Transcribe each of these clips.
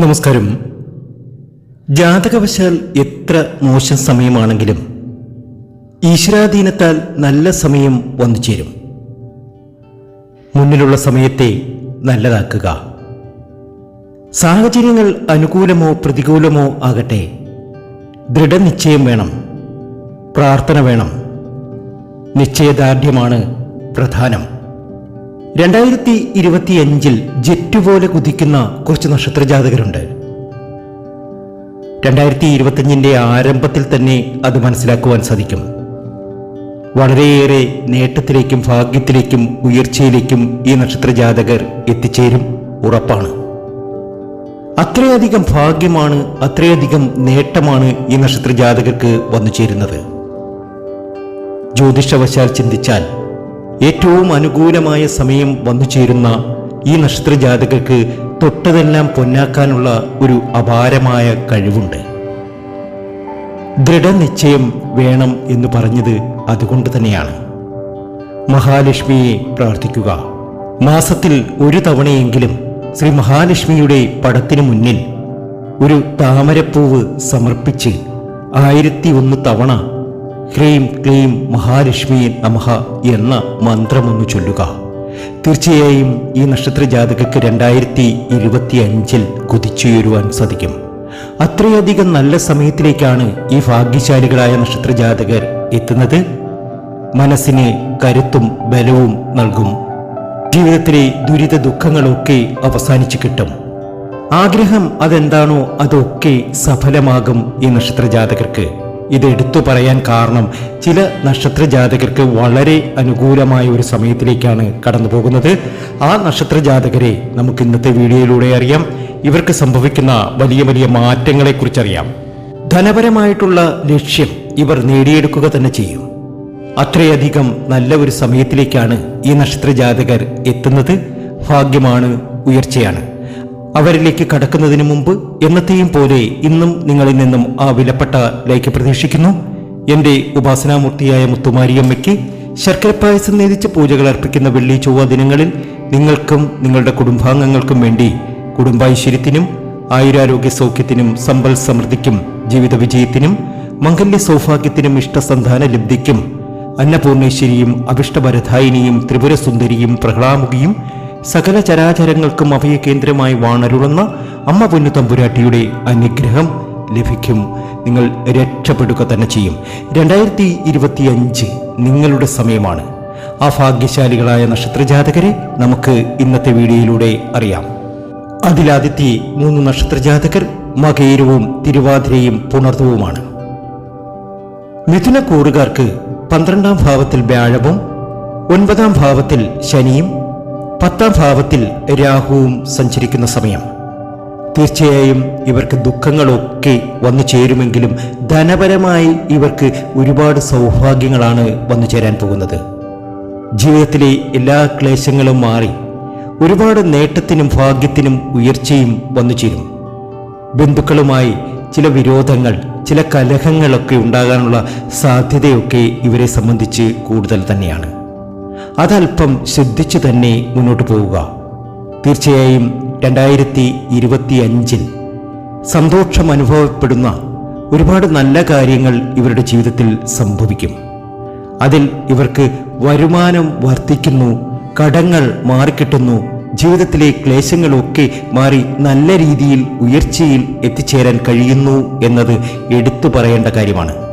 നമസ്കാരം. ജാതകവശാൽ എത്ര മോശം സമയമാണെങ്കിലും ഈശ്വരാധീനത്താൽ നല്ല സമയം വന്നു ചേരും. മുന്നിലുള്ള സമയത്തെ നല്ലതാക്കുക. സാഹചര്യങ്ങൾ അനുകൂലമോ പ്രതികൂലമോ ആകട്ടെ ദൃഢനിശ്ചയം വേണം പ്രാർത്ഥന വേണം നിശ്ചയദാർഢ്യമാണ് പ്രധാനം. രണ്ടായിരത്തി ഇരുപത്തിയഞ്ചിൽ ജെറ്റ് പോലെ കുതിക്കുന്ന കുറച്ച് നക്ഷത്ര ജാതകരുണ്ട്. രണ്ടായിരത്തി ഇരുപത്തിയഞ്ചിന്റെ ആരംഭത്തിൽ തന്നെ അത് മനസ്സിലാക്കുവാൻ സാധിക്കും. വളരെയേറെ നേട്ടത്തിലേക്കും ഭാഗ്യത്തിലേക്കും ഉയർച്ചയിലേക്കും ഈ നക്ഷത്ര ജാതകർ എത്തിച്ചേരും ഉറപ്പാണ്. അത്രയധികം ഭാഗ്യമാണ് അത്രയധികം നേട്ടമാണ് ഈ നക്ഷത്ര ജാതകർക്ക് വന്നു ചേരുന്നത് ജ്യോതിഷവശാൽ ചിന്തിച്ചാൽ ഏറ്റവും അനുകൂലമായ സമയം വന്നു ചേരുന്ന ഈ നക്ഷത്ര ജാതകർക്ക് തൊട്ടതെല്ലാം പൊന്നാക്കാനുള്ള ഒരു അപാരമായ കഴിവുണ്ട്. ദൃഢനിശ്ചയം വേണം എന്ന് പറഞ്ഞത് അതുകൊണ്ട് തന്നെയാണ്. മഹാലക്ഷ്മിയെ പ്രാർത്ഥിക്കുക. മാസത്തിൽ ഒരു തവണയെങ്കിലും ശ്രീ മഹാലക്ഷ്മിയുടെ പടത്തിനു മുന്നിൽ ഒരു താമരപ്പൂവ് സമർപ്പിച്ച് ആയിരത്തി ഒന്ന് തവണ ഹ്രീം ക്ലീം മഹാലക്ഷ്മി നമഹ എന്ന മന്ത്രമൊന്ന് ചൊല്ലുക. തീർച്ചയായും ഈ നക്ഷത്ര ജാതകക്ക് രണ്ടായിരത്തി ഇരുപത്തി അഞ്ചിൽ കുതിച്ചുയരുവാൻ സാധിക്കും. അത്രയധികം നല്ല സമയത്തിലേക്കാണ് ഈ ഭാഗ്യശാലികളായ നക്ഷത്ര ജാതകർ എത്തുന്നത്. മനസ്സിന് കരുത്തും ബലവും നൽകും. ജീവിതത്തിലെ ദുരിത ദുഃഖങ്ങളൊക്കെ അവസാനിച്ചു കിട്ടും. ആഗ്രഹം അതെന്താണോ അതൊക്കെ സഫലമാകും ഈ നക്ഷത്ര ജാതകർക്ക് ഇത് എടുത്തു പറയാൻ കാരണം ചില നക്ഷത്ര ജാതകർക്ക് വളരെ അനുകൂലമായ ഒരു സമയത്തിലേക്കാണ് കടന്നു പോകുന്നത് ആ നക്ഷത്ര ജാതകരെ നമുക്ക് ഇന്നത്തെ വീഡിയോയിലൂടെ അറിയാം. ഇവർക്ക് സംഭവിക്കുന്ന വലിയ വലിയ മാറ്റങ്ങളെക്കുറിച്ചറിയാം. ധനപരമായിട്ടുള്ള ലക്ഷ്യം ഇവർ നേടിയെടുക്കുക തന്നെ ചെയ്യും. അത്രയധികം നല്ല ഒരു സമയത്തിലേക്കാണ് ഈ നക്ഷത്ര ജാതകർ എത്തുന്നത്. ഭാഗ്യമാണ് ഉയർച്ചയാണ്. അവരിലേക്ക് കടക്കുന്നതിന് മുമ്പ് എന്നത്തെയും പോലെ ഇന്നും നിങ്ങളിൽ നിന്നും ആ വിലപ്പെട്ട ലൈക്ക് പ്രതീക്ഷിക്കുന്നു. എന്റെ ഉപാസനാമൂർത്തിയായ മുത്തുമാരിയമ്മയ്ക്ക് ശർക്കര പായസം നേതിച്ച് പൂജകൾ അർപ്പിക്കുന്ന വെള്ളി ചൊവ്വ ദിനങ്ങളിൽ നിങ്ങൾക്കും നിങ്ങളുടെ കുടുംബാംഗങ്ങൾക്കും വേണ്ടി കുടുംബായിശ്വര്യത്തിനും ആയുരാരോഗ്യ സൗഖ്യത്തിനും സമ്പൽ സമൃദ്ധിക്കും ജീവിത വിജയത്തിനും മംഗല്യ സൗഭാഗ്യത്തിനും ഇഷ്ടസന്ധാന ലബ്ധിക്കും അന്നപൂർണേശ്വരിയും അഭിഷ്ടഭരധായിനിയും ത്രിപുരസുന്ദരിയും പ്രഹ്ലാമുകിയും സകല ചരാചരങ്ങൾക്കും അഭയകേന്ദ്രമായി വാണരുളുന്ന അമ്മ പൊന്നു തമ്പുരാട്ടിയുടെ അനുഗ്രഹം ലഭിക്കും. നിങ്ങൾ രക്ഷപ്പെടുക തന്നെ ചെയ്യും. രണ്ടായിരത്തി ഇരുപത്തി അഞ്ച് നിങ്ങളുടെ സമയമാണ്. ആ ഭാഗ്യശാലികളായ നക്ഷത്രജാതകരെ നമുക്ക് ഇന്നത്തെ വീഡിയോയിലൂടെ അറിയാം. അതിലാദ്യത്തെ മൂന്ന് നക്ഷത്രജാതകർ മകേരവും തിരുവാതിരയും പുണർത്തവുമാണ്. മിഥുന കൂറുകാർക്ക് പന്ത്രണ്ടാം ഭാവത്തിൽ വ്യാഴവും ഒൻപതാം ഭാവത്തിൽ ശനിയും പത്താം ഭാവത്തിൽ രാഹുവും സഞ്ചരിക്കുന്ന സമയം. തീർച്ചയായും ഇവർക്ക് ദുഃഖങ്ങളൊക്കെ വന്നു ചേരുമെങ്കിലും ധനപരമായി ഇവർക്ക് ഒരുപാട് സൗഭാഗ്യങ്ങളാണ് വന്നു ചേരാൻ പോകുന്നത്. ജീവിതത്തിലെ എല്ലാ ക്ലേശങ്ങളും മാറി ഒരുപാട് നേട്ടത്തിനും ഭാഗ്യത്തിനും ഉയർച്ചയും വന്നു ചേരും. ബന്ധുക്കളുമായി ചില വിരോധങ്ങൾ ചില കലഹങ്ങളൊക്കെ ഉണ്ടാകാനുള്ള സാധ്യതയൊക്കെ ഇവരെ സംബന്ധിച്ച് കൂടുതൽ തന്നെയാണ്. അതല്പം ശ്രദ്ധിച്ചു തന്നെ മുന്നോട്ട് പോവുക. തീർച്ചയായും രണ്ടായിരത്തി ഇരുപത്തി അഞ്ചിൽ സന്തോഷം അനുഭവപ്പെടുന്ന ഒരുപാട് നല്ല കാര്യങ്ങൾ ഇവരുടെ ജീവിതത്തിൽ സംഭവിക്കും. അതിൽ ഇവർക്ക് വരുമാനം വർദ്ധിക്കുന്നു കടങ്ങൾ മാറിക്കിട്ടുന്നു ജീവിതത്തിലെ ക്ലേശങ്ങളൊക്കെ മാറി നല്ല രീതിയിൽ ഉയർച്ചയിൽ എത്തിച്ചേരാൻ കഴിയുന്നു എന്നത് എടുത്തു പറയേണ്ട കാര്യമാണ്.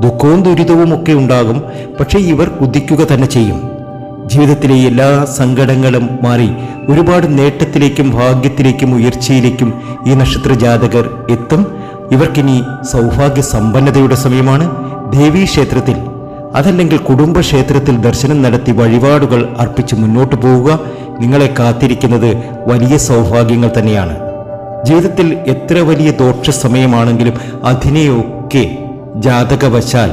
ദുഃഖവും ദുരിതവും ഒക്കെ ഉണ്ടാകും പക്ഷേ ഇവർ കുതിക്കുക തന്നെ ചെയ്യും. ജീവിതത്തിലെ എല്ലാ സങ്കടങ്ങളും മാറി ഒരുപാട് നേട്ടത്തിലേക്കും ഭാഗ്യത്തിലേക്കും ഉയർച്ചയിലേക്കും ഈ നക്ഷത്ര ജാതകർ എത്തും. ഇവർക്കിനി സൗഭാഗ്യ സമ്പന്നതയുടെ സമയമാണ്. ദേവീ ക്ഷേത്രത്തിൽ അതല്ലെങ്കിൽ കുടുംബക്ഷേത്രത്തിൽ ദർശനം നടത്തി വഴിപാടുകൾ അർപ്പിച്ച് മുന്നോട്ട് പോവുക നിങ്ങളെ കാത്തിരിക്കുന്നത് വലിയ സൗഭാഗ്യങ്ങൾ തന്നെയാണ്. ജീവിതത്തിൽ എത്ര വലിയ ദോഷ സമയമാണെങ്കിലും അതിനെയൊക്കെ ജാതകവശാൽ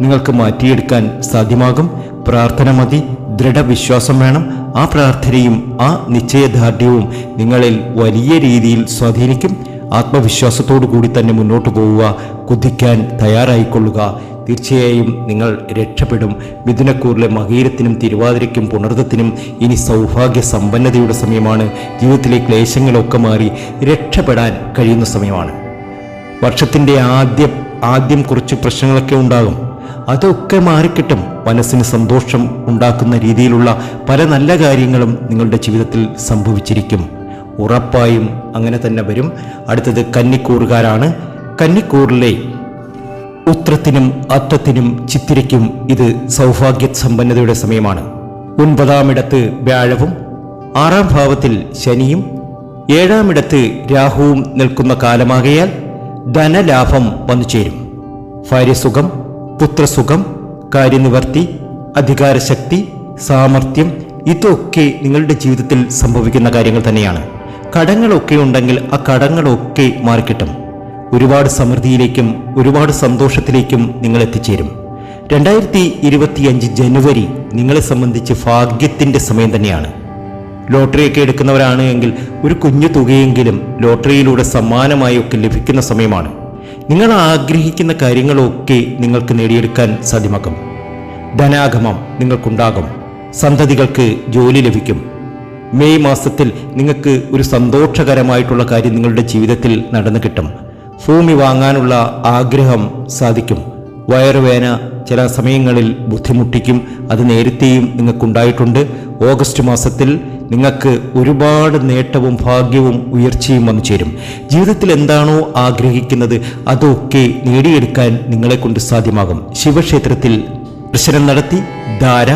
നിങ്ങൾക്ക് മാറ്റിയെടുക്കാൻ സാധ്യമാകും. പ്രാർത്ഥന മതി ദൃഢവിശ്വാസം വേണം. ആ പ്രാർത്ഥനയും ആ നിശ്ചയദാർഢ്യവും നിങ്ങളിൽ വലിയ രീതിയിൽ സ്വാധീനിക്കും. ആത്മവിശ്വാസത്തോടു കൂടി തന്നെ മുന്നോട്ട് പോവുക കുതിക്കാൻ തയ്യാറായിക്കൊള്ളുക. തീർച്ചയായും നിങ്ങൾ രക്ഷപ്പെടും. മിഥുനക്കൂറിലെ മകീരത്തിനും തിരുവാതിരയ്ക്കും പുണർദ്ദത്തിനും ഇനി സൗഭാഗ്യ സമ്പന്നതയുടെ സമയമാണ്. ജീവിതത്തിലെ ക്ലേശങ്ങളൊക്കെ മാറി രക്ഷപ്പെടാൻ കഴിയുന്ന സമയമാണ്. വർഷത്തിന്റെ ആദ്യ ആദ്യം കുറച്ച് പ്രശ്നങ്ങളൊക്കെ ഉണ്ടാകും. അതൊക്കെ മാറിക്കിട്ടും മനസ്സിന് സന്തോഷം ഉണ്ടാക്കുന്ന രീതിയിലുള്ള പല നല്ല കാര്യങ്ങളും നിങ്ങളുടെ ജീവിതത്തിൽ സംഭവിച്ചിരിക്കും. ഉറപ്പായും അങ്ങനെ തന്നെ വരും. അടുത്തത് കന്നിക്കൂറുകാരാണ്. കന്നിക്കൂറിലെ ഉത്രത്തിനും അത്തത്തിനും ചിത്തിരയ്ക്കും ഇത് സൗഭാഗ്യ സമ്പന്നതയുടെ സമയമാണ്. ഒൻപതാമിടത്ത് വ്യാഴവും ആറാം ഭാവത്തിൽ ശനിയും ഏഴാമിടത്ത് രാഹുവും നിൽക്കുന്ന കാലമാകയാൽ ധനലാഭം വന്നു ചേരും. ഭാര്യസുഖം പുത്രസുഖം കാര്യനിവർത്തി അധികാരശക്തി സാമർഥ്യം ഇതൊക്കെ നിങ്ങളുടെ ജീവിതത്തിൽ സംഭവിക്കുന്ന കാര്യങ്ങൾ തന്നെയാണ്. കടങ്ങളൊക്കെ ഉണ്ടെങ്കിൽ ആ കടങ്ങളൊക്കെ മാറിക്കിട്ടും. ഒരുപാട് സമൃദ്ധിയിലേക്കും ഒരുപാട് സന്തോഷത്തിലേക്കും നിങ്ങൾ എത്തിച്ചേരും. രണ്ടായിരത്തി ഇരുപത്തിയഞ്ച് ജനുവരി നിങ്ങളെ സംബന്ധിച്ച് ഭാഗ്യത്തിന്റെ സമയം തന്നെയാണ്. ലോട്ടറിയൊക്കെ എടുക്കുന്നവരാണ് എങ്കിൽ ഒരു കുഞ്ഞു തുകയെങ്കിലും ലോട്ടറിയിലൂടെ സമ്മാനമായി ഒക്കെ ലഭിക്കുന്ന സമയമാണ്. നിങ്ങൾ ആഗ്രഹിക്കുന്ന കാര്യങ്ങളൊക്കെ നിങ്ങൾക്ക് നേടിയെടുക്കാൻ സാധ്യമാക്കും ധനാഗമം നിങ്ങൾക്കുണ്ടാകും. സന്തതികൾക്ക് ജോലി ലഭിക്കും. മെയ് മാസത്തിൽ നിങ്ങൾക്ക് ഒരു സന്തോഷകരമായിട്ടുള്ള കാര്യം നിങ്ങളുടെ ജീവിതത്തിൽ നടന്നു കിട്ടും. ഭൂമി വാങ്ങാനുള്ള ആഗ്രഹം സാധിക്കും. വയറുവേന ചില സമയങ്ങളിൽ ബുദ്ധിമുട്ടിക്കും. അത് നേരത്തെയും നിങ്ങൾക്കുണ്ടായിട്ടുണ്ട്. ഓഗസ്റ്റ് മാസത്തിൽ നിങ്ങൾക്ക് ഒരുപാട് നേട്ടവും ഭാഗ്യവും ഉയർച്ചയും വന്നു ചേരും. ജീവിതത്തിൽ എന്താണോ ആഗ്രഹിക്കുന്നത് അതൊക്കെ നേടിയെടുക്കാൻ നിങ്ങളെ കൊണ്ട് സാധ്യമാകും. ശിവക്ഷേത്രത്തിൽ ദർശനം നടത്തി ധാര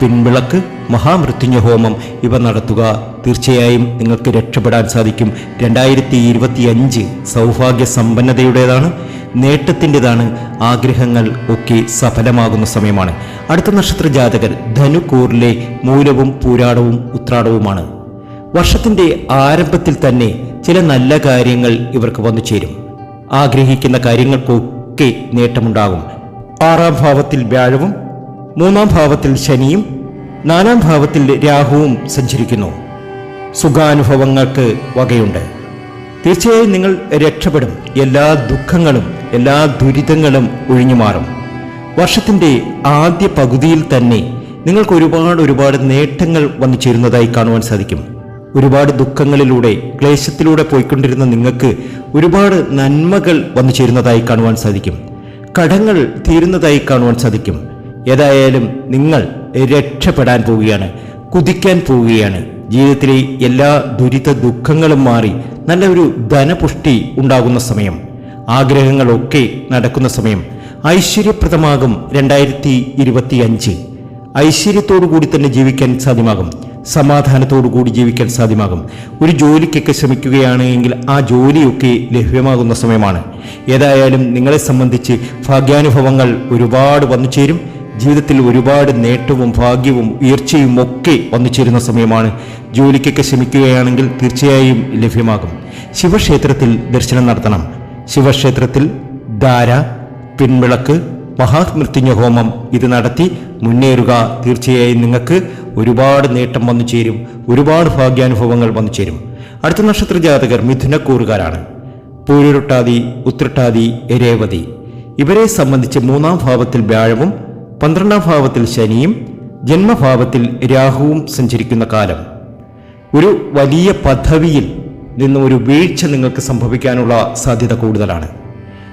പിൻവിളക്ക് മഹാമൃത്യുഞ്ജ ഹോമം ഇവ നടത്തുക. തീർച്ചയായും നിങ്ങൾക്ക് രക്ഷപ്പെടാൻ സാധിക്കും. രണ്ടായിരത്തി ഇരുപത്തി അഞ്ച് സൗഭാഗ്യ സമ്പന്നതയുടേതാണ് നേട്ടത്തിന്റെതാണ് ആഗ്രഹങ്ങൾ ഒക്കെ സഫലമാകുന്ന സമയമാണ്. അടുത്ത നക്ഷത്ര ജാതകൻ ധനുക്കൂറിലെ മൂലവും പൂരാടവും ഉത്രാടവുമാണ്. വർഷത്തിന്റെ ആരംഭത്തിൽ തന്നെ ചില നല്ല കാര്യങ്ങൾ ഇവർക്ക് വന്നു ചേരും. ആഗ്രഹിക്കുന്ന കാര്യങ്ങൾക്കൊക്കെ നേട്ടമുണ്ടാകും. ആറാം ഭാവത്തിൽ വ്യാഴവും മൂന്നാം ഭാവത്തിൽ ശനിയും നാലാം ഭാവത്തിൽ രാഹുവും സഞ്ചരിക്കുന്നു. സുഖാനുഭവങ്ങൾക്ക് വകയുണ്ട്. തീർച്ചയായും നിങ്ങൾ രക്ഷപ്പെടും. എല്ലാ ദുഃഖങ്ങളും എല്ലാ ദുരിതങ്ങളും ഒഴിഞ്ഞു മാറും. വർഷത്തിന്റെ ആദ്യ പകുതിയിൽ തന്നെ നിങ്ങൾക്ക് ഒരുപാട് ഒരുപാട് നേട്ടങ്ങൾ വന്നു ചേരുന്നതായി കാണുവാൻ സാധിക്കും. ഒരുപാട് ദുഃഖങ്ങളിലൂടെ ക്ലേശത്തിലൂടെ പോയിക്കൊണ്ടിരുന്ന നിങ്ങൾക്ക് ഒരുപാട് നന്മകൾ വന്നു ചേരുന്നതായി കാണുവാൻ സാധിക്കും. കടങ്ങൾ തീരുന്നതായി കാണുവാൻ സാധിക്കും. ഏതായാലും നിങ്ങൾ രക്ഷപ്പെടാൻ പോവുകയാണ് കുതിക്കാൻ പോവുകയാണ്. ജീവിതത്തിലെ എല്ലാ ദുരിത ദുഃഖങ്ങളും മാറി നല്ല ഒരു ധനപുഷ്ടി ഉണ്ടാകുന്ന സമയം ആഗ്രഹങ്ങളൊക്കെ നടക്കുന്ന സമയം. ഐശ്വര്യപ്രദമാകും രണ്ടായിരത്തി ഇരുപത്തി അഞ്ച് ഐശ്വര്യത്തോടു കൂടി തന്നെ ജീവിക്കാൻ സാധ്യമാകും. സമാധാനത്തോടു കൂടി ജീവിക്കാൻ സാധ്യമാകും. ഒരു ജോലിക്കൊക്കെ ശ്രമിക്കുകയാണെങ്കിൽ ആ ജോലിയൊക്കെ ലഭ്യമാകുന്ന സമയമാണ്. ഏതായാലും നിങ്ങളെ സംബന്ധിച്ച് ഭാഗ്യാനുഭവങ്ങൾ ഒരുപാട് വന്നു ചേരും ജീവിതത്തിൽ ഒരുപാട് നേട്ടവും ഭാഗ്യവും ഉയർച്ചയും ഒക്കെ വന്നു ചേരുന്ന സമയമാണ്. ജോലിക്കൊക്കെ ശ്രമിക്കുകയാണെങ്കിൽ തീർച്ചയായും ലഭ്യമാകും. ശിവക്ഷേത്രത്തിൽ ദർശനം നടത്തണം. ശിവക്ഷേത്രത്തിൽ ധാര പിൻവിളക്ക് മഹാമൃത്യുഞ്ജ ഹോമം ഇത് നടത്തി മുന്നേറുക തീർച്ചയായും നിങ്ങൾക്ക് ഒരുപാട് നേട്ടം വന്നു ചേരും ഒരുപാട് ഭാഗ്യാനുഭവങ്ങൾ വന്നു ചേരും അടുത്ത നക്ഷത്ര ജാതകർ മിഥുനക്കൂറുകാരാണ്. പൂരുരുട്ടാതി ഉത്രട്ടാതി രേവതി. ഇവരെ സംബന്ധിച്ച് മൂന്നാം ഭാവത്തിൽ വ്യാഴവും പന്ത്രണ്ടാം ഭാവത്തിൽ ശനിയും ജന്മഭാവത്തിൽ രാഹുവും സഞ്ചരിക്കുന്ന കാലം. ഒരു വലിയ പദവിയിൽ നിന്ന് ഒരു വീഴ്ച നിങ്ങൾക്ക് സംഭവിക്കാനുള്ള സാധ്യത കൂടുതലാണ്.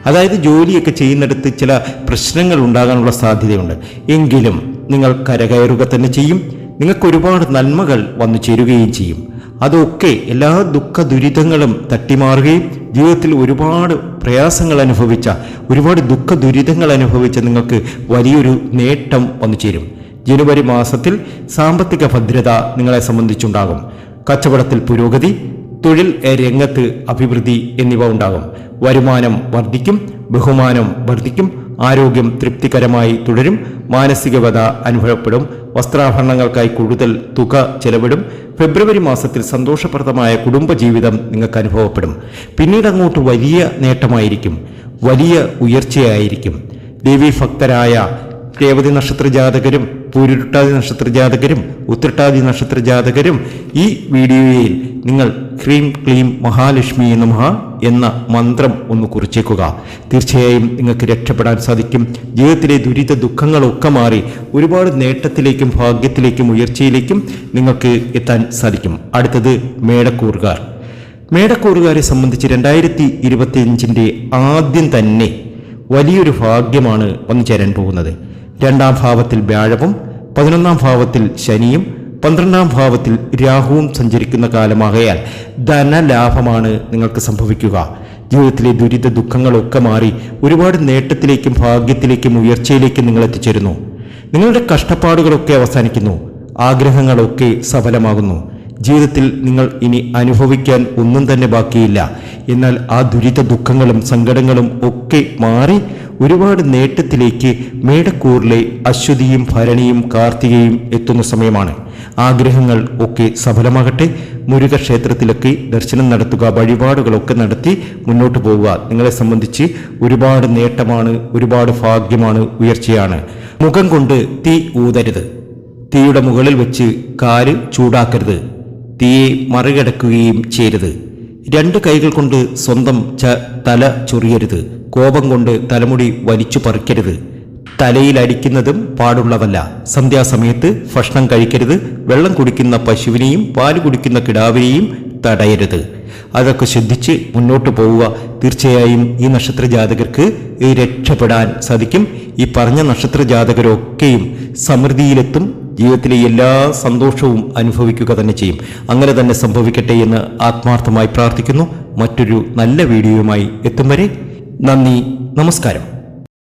അതായത് ജോലിയൊക്കെ ചെയ്യുന്നിടത്ത് ചില പ്രശ്നങ്ങൾ ഉണ്ടാകാനുള്ള സാധ്യതയുണ്ട്. എങ്കിലും നിങ്ങൾ കരകയറുക തന്നെ ചെയ്യും. നിങ്ങൾക്ക് ഒരുപാട് നന്മകൾ വന്നു ചേരുകയും ചെയ്യും. അതൊക്കെ എല്ലാ ദുഃഖ ദുരിതങ്ങളും തട്ടിമാറുകയും ജീവിതത്തിൽ ഒരുപാട് പ്രയാസങ്ങൾ അനുഭവിച്ച ഒരുപാട് ദുഃഖ ദുരിതങ്ങൾ അനുഭവിച്ച നിങ്ങൾക്ക് വലിയൊരു നേട്ടം വന്നു ചേരും. ജനുവരി മാസത്തിൽ സാമ്പത്തിക ഭദ്രത നിങ്ങളെ സംബന്ധിച്ചുണ്ടാകും. കച്ചവടത്തിൽ പുരോഗതി തൊഴിൽ രംഗത്ത് അഭിവൃദ്ധി എന്നിവ ഉണ്ടാകും. വരുമാനം വർദ്ധിക്കും ബഹുമാനം വർദ്ധിക്കും ആരോഗ്യം തൃപ്തികരമായി തുടരും മാനസികവത അനുഭവപ്പെടും വസ്ത്രാഭരണങ്ങൾക്കായി കൂടുതൽ തുക ചെലവിടും ഫെബ്രുവരി മാസത്തിൽ സന്തോഷപ്രദമായ കുടുംബജീവിതം നിങ്ങൾക്ക് അനുഭവപ്പെടും. പിന്നീട് അങ്ങോട്ട് വലിയ നേട്ടമായിരിക്കും. വലിയ ഉയർച്ചയായിരിക്കും. ദേവി ഭക്തരായ രേവതി നക്ഷത്ര ജാതകരും പൂരുരുട്ടാതി നക്ഷത്ര ജാതകരും ഉത്രട്ടാതി നക്ഷത്ര ജാതകരും ഈ വീഡിയോയിൽ നിങ്ങൾ ക്രീം ക്ലീം മഹാലക്ഷ്മി നമഹ എന്ന മന്ത്രം ഒന്ന് കുറിച്ചേക്കുക. തീർച്ചയായും നിങ്ങൾക്ക് രക്ഷപ്പെടാൻ സാധിക്കും. ജീവിതത്തിലെ ദുരിത ദുഃഖങ്ങളൊക്കെ മാറി ഒരുപാട് നേട്ടത്തിലേക്കും ഭാഗ്യത്തിലേക്കും ഉയർച്ചയിലേക്കും നിങ്ങൾക്ക് എത്താൻ സാധിക്കും. അടുത്തത് മേടക്കൂറുകാർ. മേടക്കൂറുകാരെ സംബന്ധിച്ച് രണ്ടായിരത്തി ഇരുപത്തിയഞ്ചിന്റെ ആദ്യം തന്നെ വലിയൊരു ഭാഗ്യമാണ് വന്നു ചേരാൻ പോകുന്നത്. രണ്ടാം ഭാവത്തിൽ വ്യാഴവും പതിനൊന്നാം ഭാവത്തിൽ ശനിയും പന്ത്രണ്ടാം ഭാവത്തിൽ രാഹുവും സഞ്ചരിക്കുന്ന കാലമാകയാൽ ധനലാഭമാണ് നിങ്ങൾക്ക് സംഭവിക്കുക. ജീവിതത്തിലെ ദുരിത ദുഃഖങ്ങളൊക്കെ മാറി ഒരുപാട് നേട്ടത്തിലേക്കും ഭാഗ്യത്തിലേക്കും ഉയർച്ചയിലേക്കും നിങ്ങൾ എത്തിച്ചേരുന്നു. നിങ്ങളുടെ കഷ്ടപ്പാടുകളൊക്കെ അവസാനിക്കുന്നു. ആഗ്രഹങ്ങളൊക്കെ സഫലമാകുന്നു. ജീവിതത്തിൽ നിങ്ങൾ ഇനി അനുഭവിക്കാൻ ഒന്നും തന്നെ ബാക്കിയില്ല. എന്നാൽ ആ ദുരിത ദുഃഖങ്ങളും സങ്കടങ്ങളും ഒക്കെ മാറി ഒരുപാട് നേട്ടത്തിലേക്ക് മേടക്കൂറിലെ അശ്വതിയും ഭരണിയും കാർത്തികയും എത്തുന്ന സമയമാണ്. ആഗ്രഹങ്ങൾ ഒക്കെ സഫലമാകട്ടെ. മുരുക ക്ഷേത്രത്തിലൊക്കെ ദർശനം നടത്തുക വഴിപാടുകളൊക്കെ നടത്തി മുന്നോട്ട് പോവുക. നിങ്ങളെ സംബന്ധിച്ച് ഒരുപാട് നേട്ടമാണ് ഒരുപാട് ഭാഗ്യമാണ് ഉയർച്ചയാണ്. മുഖം കൊണ്ട് തീ ഊതരുത്. തീയുടെ മുകളിൽ വെച്ച് കാൽ ചൂടാക്കരുത്. തീയെ മറികടക്കുകയും ചെയ്യരുത്. രണ്ട് കൈകൾ കൊണ്ട് സ്വന്തം തല ചൊറിയരുത്. കോപം കൊണ്ട് തലമുടി വലിച്ചു പറിക്കരുത്. തലയിൽ അടിക്കുന്നതും പാടുള്ളതല്ല. സന്ധ്യാസമയത്ത് ഭക്ഷണം കഴിക്കരുത്. വെള്ളം കുടിക്കുന്ന പശുവിനെയും പാൽ കുടിക്കുന്ന കിടാവിനെയും തടയരുത്. അതൊക്കെ ശ്രദ്ധിച്ച് മുന്നോട്ട് പോവുക. തീർച്ചയായും ഈ നക്ഷത്ര ജാതകർക്ക് രക്ഷപ്പെടാൻ സാധിക്കും. ഈ പറഞ്ഞ നക്ഷത്ര ജാതകരൊക്കെയും സമൃദ്ധിയിലെത്തും. ജീവിതത്തിലെ എല്ലാ സന്തോഷവും അനുഭവിക്കുക തന്നെ ചെയ്യും. അങ്ങനെ തന്നെ സംഭവിക്കട്ടെ എന്ന് ആത്മാർത്ഥമായി പ്രാർത്ഥിക്കുന്നു. മറ്റൊരു നല്ല വീഡിയോയുമായി എത്തും വരെ നന്ദി. നമസ്കാരം.